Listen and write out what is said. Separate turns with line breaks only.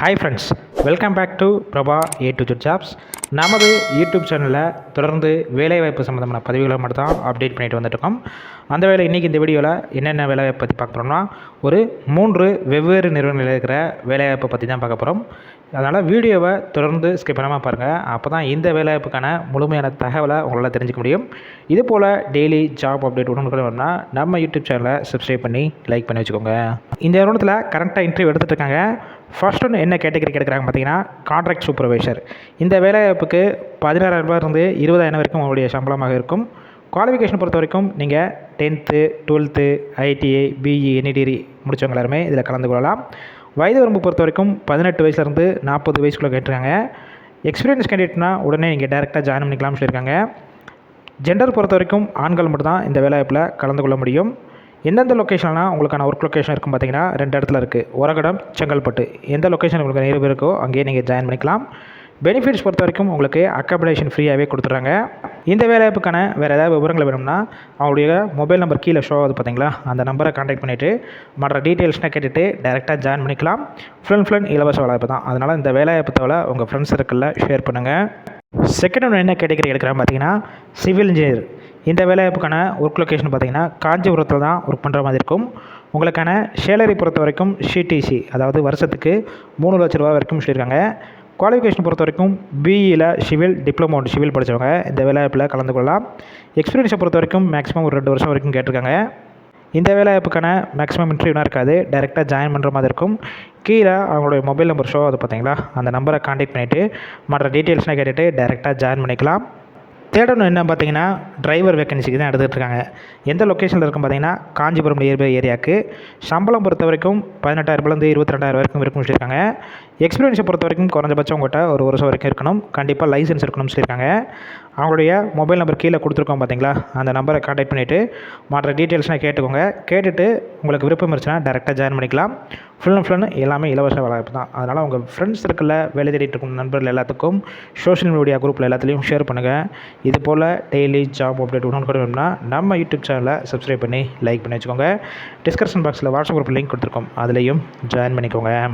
Hi friends, welcome back to Prabha A to Z Jobs. நமது YouTube சேனலில் தொடர்ந்து வேலைவாய்ப்பு சம்மந்தமான பதிவுகளை மட்டும் தான் அப்டேட் பண்ணிட்டு வந்துட்டுருக்கோம் அந்த வேலை இன்றைக்கி இந்த வீடியோவில் என்னென்ன வேலைவாய்ப்பு பற்றி பார்க்க போகிறோம்னா ஒரு மூன்று வெவ்வேறு நிறுவனங்களில் இருக்கிற வேலைவாய்ப்பை பற்றி தான் பார்க்க போகிறோம் அதனால் வீடியோவை தொடர்ந்து ஸ்கிப் பண்ணாமல் பாருங்கள் அப்போ தான் இந்த வேலைவாய்ப்புக்கான முழுமையான தகவலை உங்களால் தெரிஞ்சுக்க முடியும் இது போல் டெய்லி ஜாப் அப்டேட் உடனுக்குன்னா நம்ம யூடியூப் சேனலை சப்ஸ்கிரைப் பண்ணி லைக் பண்ணி வச்சுக்கோங்க இந்த நிறுவனத்தில் கரெக்டாக இன்டர்வியூ இருக்காங்க ஃபர்ஸ்ட் ஒன்று என்ன கேட்டகரி கேட்குறாங்க பார்த்தீங்கன்னா கான்ட்ராக்ட் சூப்பர்வைசர் இந்த வேலை கேடப்புக்கு இருந்து இருபதாயிரம் வரைக்கும் உங்களுடைய சம்பளமாக இருக்கும் குவாலிஃபிகேஷன் பொறுத்த வரைக்கும் நீங்கள் tenth twelfth ITI BE degree e, e, e முடித்தவங்க எல்லாருமே இதில் கலந்து கொள்ளலாம் வயது வரம்பு பொறுத்த வரைக்கும் பதினெட்டு வயசுலேருந்து நாற்பது வயசுக்குள்ளே கேட்டிருக்காங்க எக்ஸ்பீரியன்ஸ் கேண்டிடேட்னா உடனே நீங்கள் டேரெக்டாக ஜாயின் பண்ணிக்கலாம்னு சொல்லியிருக்காங்க ஜெண்டர் பொறுத்த வரைக்கும் ஆண்கள் மட்டும்தான் இந்த வேலைவாய்ப்பில் கலந்து கொள்ள முடியும் எந்தெந்த லொக்கேஷன்னா உங்களுக்கான ஒர்க் லொக்கேஷன் இருக்கும் பார்த்தீங்கன்னா ரெண்டு இடத்துல இருக்குது உரகடம் செங்கல்பட்டு எந்த லொக்கேஷன் உங்களுக்கு நேரம் இருக்கோ அங்கேயே நீங்கள் ஜாயின் பண்ணிக்கலாம் பெனிஃபிட்ஸ் பொறுத்த வரைக்கும் உங்களுக்கு அக்காமடேஷன் ஃப்ரீயாகவே கொடுத்துட்றாங்க இந்த வேலைவாய்ப்புக்கான வேறு ஏதாவது விவரங்கள் வேணும்னா அவங்களுடைய மொபைல் நம்பர் கீழே ஷோ ஆகுது பார்த்தீங்களா அந்த நம்பரை காண்டாக்ட் பண்ணிவிட்டு மற்ற டீட்டெயில்ஸ்னால் கேட்டுட்டு டேரெக்டாக ஜாயின் பண்ணிக்கலாம் ஃப்ரெண்ட் ஃப்ரெண்ட் இலவச வேலைவாய்ப்பு தான் அதனால் இந்த வேலைவாய்ப்பு தவிர உங்கள் ஃப்ரெண்ட்ஸ் சர்க்கிளில் ஷேர் பண்ணுங்கள் செகண்ட் ஒன்று என்ன கேட்டகரி எடுக்கிறான்னு பார்த்தீங்கன்னா சிவில் இன்ஜினியர் இந்த வேலைவாய்ப்புக்கான ஒர்க் லொக்கேஷன் பார்த்தீங்கன்னா காஞ்சிபுரத்தில் தான் ஒர்க் பண்ணுற மாதிரி இருக்கும் உங்களுக்கான சேலரி பொறுத்த வரைக்கும் சிடிசி அதாவது வருஷத்துக்கு மூணு லட்ச ரூபா வரைக்கும் சொல்லியிருக்காங்க குவாலிஃபிகேஷன் பொறுத்த வரைக்கும் பிஇயில் e சிவில் டிப்ளமோ சிவில் படித்தவங்க இந்த வேலைவாய்ப்பில் கலந்து கொள்ளலாம் எக்ஸ்பீரியன்ஸை பொறுத்த வரைக்கும் மேக்ஸிமம் ஒரு ரெண்டு வருஷம் வரைக்கும் கேட்டிருக்காங்க இந்த வேலைவாய்ப்புக்கான மேக்ஸிமம் இன்டர்வியூனா இருக்காது டேரெக்டாக ஜாயின் பண்ணுற மாதிரி இருக்கும் கீழே அவங்களுடைய மொபைல் நம்பர் ஷோ அது பார்த்தீங்களா அந்த நம்பரை காண்டாக்ட் பண்ணிவிட்டு மற்ற டீட்டெயில்ஸ்லாம் கேட்டுவிட்டு டேரெக்டாக ஜாயின் பண்ணிக்கலாம் தேடணும் என்ன பார்த்தீங்கன்னா டிரைவர் வேக்கன்சிக்கு தான் எடுத்துகிட்டு இருக்காங்க எந்த லொக்கேஷனில் இருக்கும் பார்த்தீங்கன்னா காஞ்சிபுரம் நியர்பை ஏரியாவுக்கு சம்பளம் பொறுத்த வரைக்கும் பதினெட்டாயிரத்துலேருந்து இருபத்தி ரெண்டாயிரம் வரைக்கும் இருக்கும்னு சொல்லியிருக்காங்க எக்ஸ்பீரியன்ஸை பொறுத்த வரைக்கும் குறைஞ்சபட்சம் உங்கள்கிட்ட ஒரு வருஷம் வரைக்கும் இருக்கணும் கண்டிப்பாக லைசன்ஸ் இருக்கணும்னு சொல்லியிருக்காங்க அவங்களுடைய மொபைல் நம்பர் கீழே கொடுத்துருக்கோம் பார்த்தீங்களா அந்த நம்பரை காண்டாக்ட் பண்ணிவிட்டு மற்ற டீட்டெயில்ஸ்லாம் கேட்டுக்கோங்க கேட்டுட்டு உங்களுக்கு விருப்பம் இருந்துச்சுன்னா டேரெக்டாக ஜாயின் பண்ணிக்கலாம் ஃபுல் அண்ட் ஃபுல் எல்லாமே இலவச வளர்ப்பு தான் அதனால் உங்கள் ஃப்ரெண்ட்ஸ் சர்க்கிளில் வேலை தேடிட்டு இருக்கும் நண்பர்கள் எல்லாத்துக்கும் சோஷியல் மீடியா குரூப்பில் எல்லாத்துலேயும் ஷேர் பண்ணுங்கள் இது போல் டெய்லி ஜாப் அப்டேட் ஒன்று கூட நம்ம யூடியூப் சேனலை சப்ஸ்கிரைப் பண்ணி லைக் பண்ணி வச்சுக்கோங்க டிஸ்கிரிப்ஷன் பாக்ஸில் வாட்ஸ்அப் குரூப் லிங்க் கொடுத்துருக்கோம் அதுலேயும் ஜாயின் பண்ணிக்கோங்க